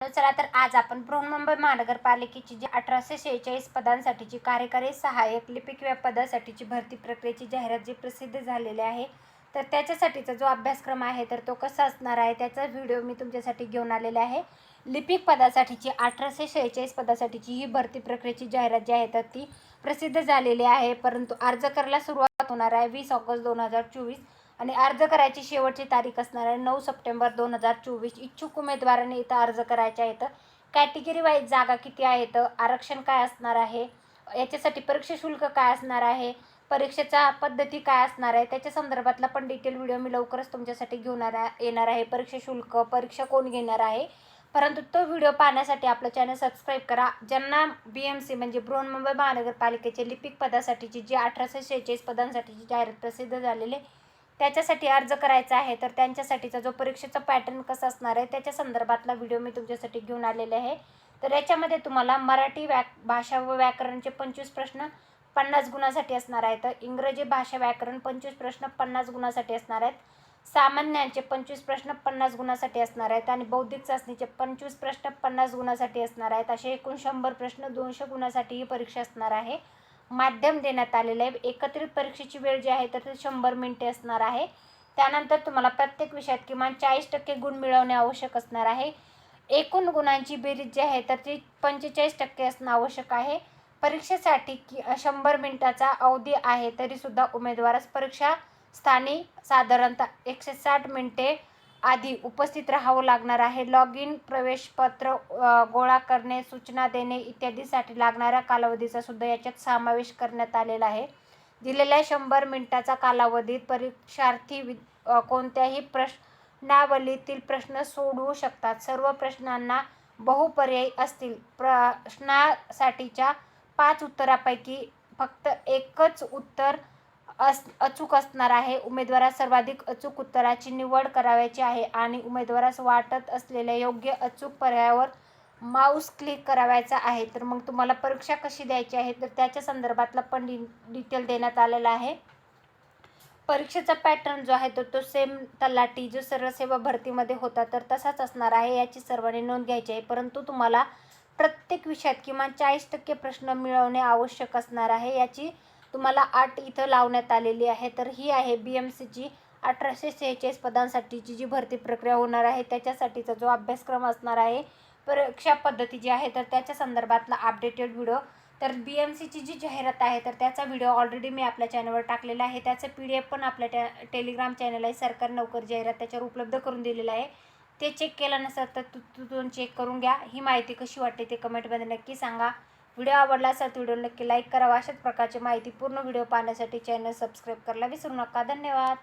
चला तर आज आपण बृहन्मुंबई महानगरपालिकेची जी अठराशे शेहेचाळीस पदांसाठीची कार्यकारी सहाय्यक लिपिक या पदासाठीची भरती प्रक्रियेची जाहिरात जी प्रसिद्ध झालेली आहे तर त्याच्यासाठीचा जो अभ्यासक्रम आहे तर तो कसा असणार आहे त्याचा व्हिडिओ मी तुमच्यासाठी घेऊन आलेला आहे. लिपिक पदासाठीची अठराशे शेहेचाळीस पदासाठीची ही भरती प्रक्रियेची जाहिरात जी आहे तर ती प्रसिद्ध झालेली आहे. परंतु अर्ज करायला सुरुवात होणार आहे वीस ऑगस्ट दोन हजार चोवीस. आणि अर्ज करायची शेवटची तारीख असणार आहे. नऊ सप्टेंबर दोन हजार चोवीस. इच्छुक उमेदवारांनी इथं अर्ज करायचे आहेत. कॅटेगरी वाईज जागा किती आहेत? आरक्षण काय असणार आहे? याच्यासाठी परीक्षा शुल्क काय असणार आहे? परीक्षेचा पद्धती काय असणार आहे? त्याच्या संदर्भातला पण डिटेल व्हिडिओ मी लवकरच तुमच्यासाठी घेऊन आ- येणार आहे. परीक्षा शुल्क परीक्षा कोण घेणार आहे? परंतु तो व्हिडिओ पाहण्यासाठी आपलं चॅनल सबस्क्राईब करा. ज्यांना बी एम सी म्हणजे बृहन्मुंबई महानगरपालिकेचे लिपिक पदासाठीची जी अठराशे शेहेचाळीस पदांसाठीची जाहिरात प्रसिद्ध झालेली आहे, त्याच्यासाठी अर्ज करायचा आहे तर त्यांच्यासाठीचा जो परीक्षेचा पॅटर्न कसा असणार आहे त्याच्या संदर्भातला व्हिडिओ मी तुमच्यासाठी घेऊन आलेले आहे. तर याच्यामध्ये तुम्हाला मराठी व्या भाषा व व्याकरणचे पंचवीस प्रश्न पन्नास गुणासाठी असणार आहेत. इंग्रजी भाषा व्याकरण पंचवीस प्रश्न पन्नास गुणासाठी असणार आहेत. सामान्यांचे पंचवीस प्रश्न पन्नास गुणासाठी असणार आहेत. आणि बौद्धिक चाचणीचे पंचवीस प्रश्न पन्नास गुणासाठी असणार आहेत. असे एकूण शंभर प्रश्न दोनशे गुणासाठी ही परीक्षा असणार आहे. माध्यम देण्यात आलेलं आहे. एकत्रित परीक्षेची वेळ जी आहे तर ती शंभर मिनिटे असणार आहे. त्यानंतर तुम्हाला प्रत्येक विषयात किमान चाळीस टक्के गुण मिळवणे आवश्यक असणार आहे. एकूण गुणांची बेरीज जी आहे तर ती पंचेचाळीस टक्के असणं आवश्यक आहे. परीक्षेसाठी की शंभर मिनिटाचा अवधी आहे तरीसुद्धा उमेदवारास परीक्षा स्थानी साधारणतः एकशे साठ मिनिटे आधी उपस्थित राहावं लागणार आहे. लॉग इन प्रवेशपत्र गोळा करणे सूचना देणे इत्यादीसाठी लागणाऱ्या कालावधीचा सुद्धा याच्यात समावेश करण्यात आलेला आहे. दिलेल्या शंभर मिनिटाचा कालावधीत परीक्षार्थी वि कोणत्याही प्रश्नावलीतील प्रश्न सोडवू शकतात. सर्व प्रश्नांना बहुपर्यायी असतील. प्रश्नासाठीच्या पाच उत्तरापैकी फक्त एकच उत्तर अस अचूक असणार आहे. उमेदवारास सर्वाधिक अचूक उत्तराची निवड करावयाची आहे आणि उमेदवारास वाटत असलेल्या योग्य अचूक पर्यायावर माऊस क्लिक करावायचा आहे. तर मग तुम्हाला परीक्षा कशी द्यायची आहे? तर त्याच्या संदर्भातला पण डि डिटेल देण्यात आलेला आहे. परीक्षेचा पॅटर्न जो आहे तो तो सेम तलाठी जो सर्वसेवा भरतीमध्ये होता तर तसाच असणार आहे याची सर्वांनी नोंद घ्यायची आहे. परंतु तुम्हाला प्रत्येक विषयात किमान चाळीस टक्के प्रश्न मिळवणे आवश्यक असणार आहे. याची तुम्हाला आठ इथं लावण्यात आलेली आहे. तर ही आहे बी एम सीची अठराशे सेहेचाळीस पदांसाठीची जी भरती प्रक्रिया होणार आहे त्याच्यासाठीचा जो अभ्यासक्रम असणार आहे परीक्षा पद्धती जी आहे तर त्याच्या संदर्भातला अपडेटेड व्हिडिओ तर बी एम सीची जी जाहिरात आहे तर त्याचा व्हिडिओ ऑलरेडी मी आपल्या चॅनलवर टाकलेला आहे. त्याचं पी डी एफ पण आपल्या टॅ टेलिग्राम चॅनल आहे सरकार नोकर जाहिरात त्याच्यावर उपलब्ध करून दिलेलं आहे. ते चेक केलं नसेल तर तू तू चेक करून घ्या. ही माहिती कशी वाटते ते कमेंटमध्ये नक्की सांगा. व्हिडिओ आवडला असेल तर व्हिडिओ नक्की लाईक करावा अशाच प्रकारची माहिती पूर्ण व्हिडिओ पाहण्यासाठी चॅनल सबस्क्राईब करायला विसरू नका. धन्यवाद.